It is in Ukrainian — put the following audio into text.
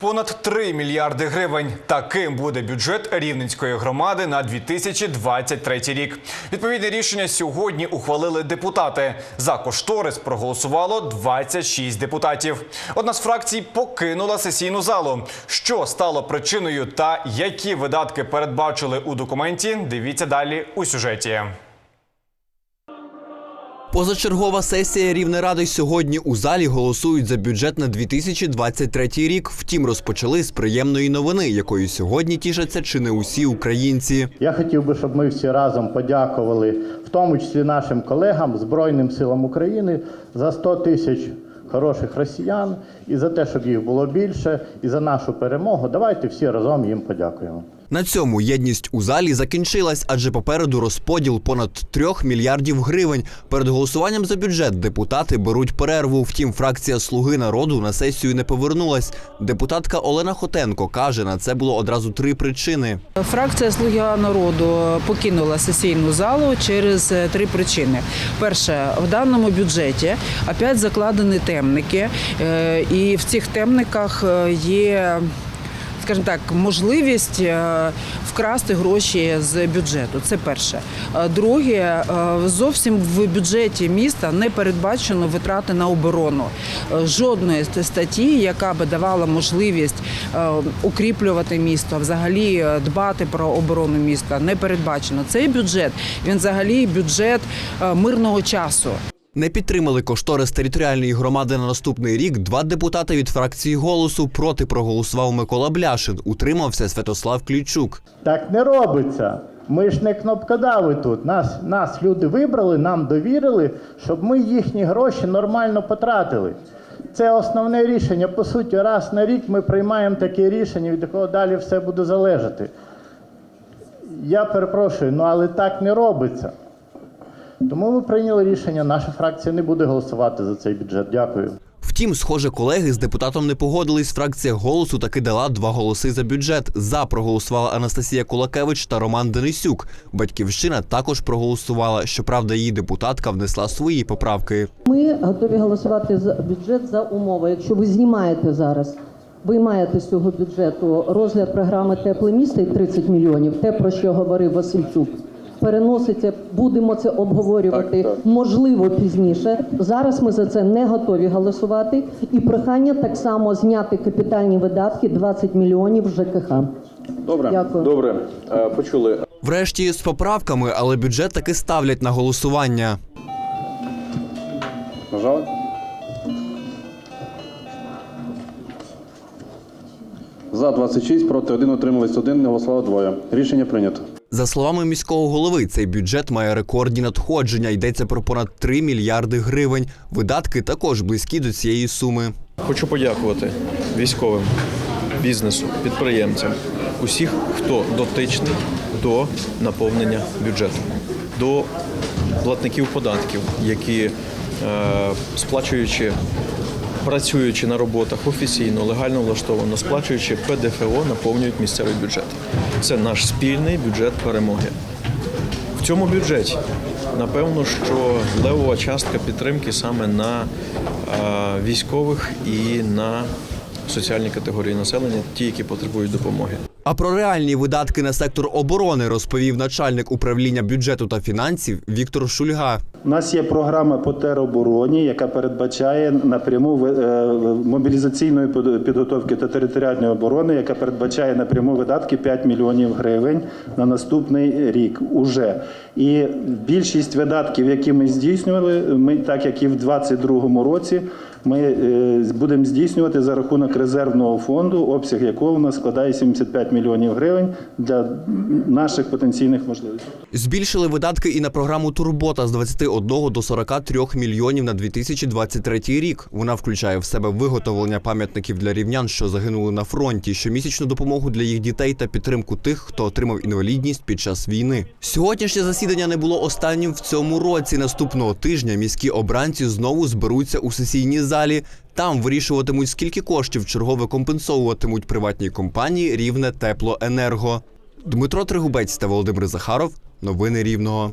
Понад 3 мільярди гривень. Таким буде бюджет Рівненської громади на 2023 рік. Відповідне рішення сьогодні ухвалили депутати. За кошторис проголосувало 26 депутатів. Одна з фракцій покинула сесійну залу. Що стало причиною та які видатки передбачили у документі? Дивіться далі у сюжеті. Позачергова сесія Рівнеради сьогодні у залі голосують за бюджет на 2023 рік. Втім, розпочали з приємної новини, якою сьогодні тішаться чи не усі українці. Я хотів би, щоб ми всі разом подякували, в тому числі нашим колегам Збройним силам України за 100 тисяч хороших росіян і за те, щоб їх було більше, і за нашу перемогу. Давайте всі разом їм подякуємо. На цьому єдність у залі закінчилась, адже попереду розподіл понад 3 мільярдів гривень. Перед голосуванням за бюджет депутати беруть перерву. Втім, фракція Слуги народу на сесію не повернулась. Депутатка Олена Хотенко каже, на це було одразу три причини. Фракція Слуга народу покинула сесійну залу через е, три причини. Перше, в даному бюджеті опять закладені темники, е, і в цих темниках е, є. Скажімо так, можливість е, вкрасти гроші з бюджету. Це перше. Е, Друге, е, зовсім в бюджеті міста не передбачено витрати на оборону. Жодної статті, яка би давала можливість укріплювати місто, взагалі дбати про оборону міста, не передбачено. Цей бюджет він взагалі бюджет мирного часу. Не підтримали кошторис територіальної громади на наступний рік. Два депутати від фракції голосу проти проголосував Микола Бляшин. Утримався Святослав Клійчук. Так не робиться. Ми ж не кнопкодави тут. Нас, нас люди вибрали, нам довірили, щоб ми їхні гроші нормально потратили. Це основне рішення. По суті, раз на рік ми приймаємо таке рішення, від якого далі все буде залежати. Я перепрошую, ну але так не робиться. Тому ми прийняли рішення, наша фракція не буде голосувати за цей бюджет. Дякую. Втім, схоже, колеги з депутатом не погодились. Фракція голосу таки дала два голоси за бюджет. За проголосувала Анастасія Кулакевич та Роман Денисюк. Батьківщина також проголосувала. Щоправда, її депутатка внесла свої поправки. Ми готові голосувати за бюджет за умови. Якщо ви знімаєте зараз, виймаєте з цього бюджету розгляд програми Тепле місто і 30 мільйонів, те про що говорив Васильчук. Переноситься, будемо це обговорювати можливо пізніше. Зараз ми за це не готові голосувати. І прохання так само зняти капітальні видатки 20 мільйонів ЖКХ. Добре, Дякую. добре, Е, почули. Врешті з поправками, але бюджет таки ставлять на голосування. Нажали? За 26, проти 1, утримались 1, не голосувало двоє. Рішення прийнято. За словами міського голови, цей бюджет має рекордні надходження. Йдеться про понад 3 мільярди гривень. Видатки також близькі до цієї суми. Хочу подякувати військовим, бізнесу, підприємцям, усіх, хто дотичний до наповнення бюджету, до платників податків, які, е, сплачуючи, працюючи на роботах офіційно, легально влаштовано, сплачуючи ПДФО, наповнюють місцевий бюджет. Це наш спільний бюджет перемоги. В цьому бюджеті напевно, що левова частка підтримки саме на військових і на соціальні категорії населення, ті, які потребують допомоги. А про реальні видатки на сектор оборони розповів начальник управління бюджету та фінансів Віктор Шульга. У нас є програма по теробороні, яка передбачає напряму е, мобілізаційної під- підготовки та територіальної оборони, яка передбачає напряму видатки 5 мільйонів гривень на наступний рік. Уже і більшість видатків, які ми здійснювали, ми так як і в 2022 році. Ми е, будемо здійснювати за рахунок резервного фонду, обсяг якого у нас складає 75 мільйонів гривень для наших потенційних можливостей. Збільшили видатки і на програму Турбота з 21 до 43 мільйонів на 2023 рік. Вона включає в себе виготовлення пам'ятників для рівнян, що загинули на фронті, щомісячну допомогу для їх дітей та підтримку тих, хто отримав інвалідність під час війни. Сьогоднішнє засідання не було останнім в цьому році. Наступного тижня міські обранці знову зберуться у сесійній залі. Там вирішуватимуть, скільки коштів чергове компенсовуватимуть приватній компанії рівне теплоенерго. Дмитро Тригубець та Володимир Захаров. Новини Рівного.